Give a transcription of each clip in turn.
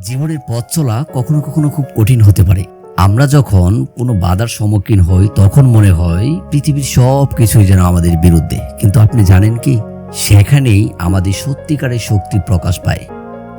জীবনের পথ চলা কখনো কখনো খুব কঠিন হতে পারে। আমরা যখন কোনো বাধার সম্মুখীন হই, তখন মনে হয় পৃথিবীর সব কিছুই যেন আমাদের বিরুদ্ধে। কিন্তু আপনি জানেন কি? সেখানেই আমাদের সত্যিকারের শক্তি প্রকাশ পায়।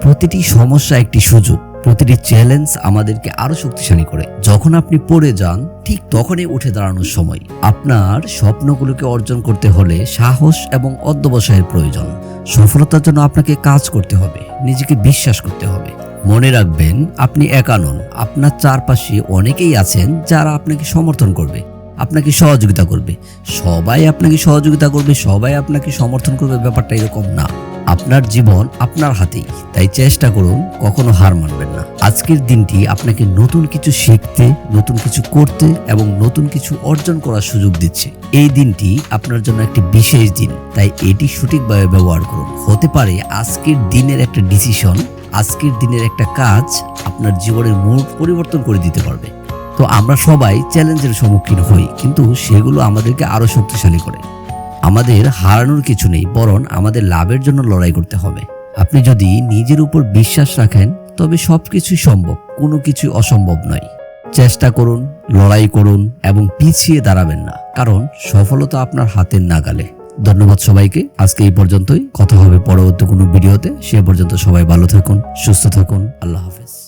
প্রতিটি সমস্যা একটি সুযোগ। প্রতিটি চ্যালেঞ্জ আমাদেরকে আরও শক্তিশালী করে। যখন আপনি পড়ে যান, ঠিক তখনই উঠে দাঁড়ানোর সময়। আপনার স্বপ্নগুলোকে অর্জন করতে হলে সাহস এবং অধ্যবসায়ের প্রয়োজন। সফলতার জন্য আপনাকে কাজ করতে হবে। নিজেকে বিশ্বাস করতে হবে। মনে রাখবেন, আপনি একা নন। আপনার চারপাশে অনেকেই আছেন যারা আপনাকে সমর্থন করবে, আপনাকে সহযোগিতা করবে। সবাই আপনাকে সহযোগিতা করবে, সবাই আপনাকে সমর্থন করবে, ব্যাপারটা এরকম না। আপনার জীবন আপনার হাতেই। তাই চেষ্টা করুন, কখনো হার মানবেন না। আজকের দিনটি আপনাকে নতুন কিছু শিখতে, নতুন কিছু করতে এবং নতুন কিছু অর্জন করার সুযোগ দিচ্ছে। এই দিনটি আপনার জন্য একটি বিশেষ দিন। তাই এটি সঠিকভাবে ব্যবহার করুন। হতে পারে আজকের দিনের একটা ডিসিশন আজকের দিনের একটা কাজ আপনার জীবনের মুড পরিবর্তন করে দিতে পারবে। তো আমরা সবাই চ্যালেঞ্জের সম্মুখীন হই, কিন্তু সেগুলো আমাদেরকে আরও শক্তিশালী করে। আমাদের হারানোর কিছু নেই, বরং আমাদের লাভের জন্য লড়াই করতে হবে। আপনি যদি নিজের উপর বিশ্বাস রাখেন, তবে সব কিছুই সম্ভব, কোনো কিছুই অসম্ভব নয়। চেষ্টা করুন, লড়াই করুন, এবং পিছিয়ে দাঁড়াবেন না, কারণ সফলতা আপনার হাতের নাগালে। ধন্যবাদ সবাইকে। আজকে এই পর্যন্তই। কথা হবে পরবর্তী কোনো ভিডিওতে। সে পর্যন্ত সবাই ভালো থাকুন, সুস্থ থাকুন। আল্লাহ হাফেজ।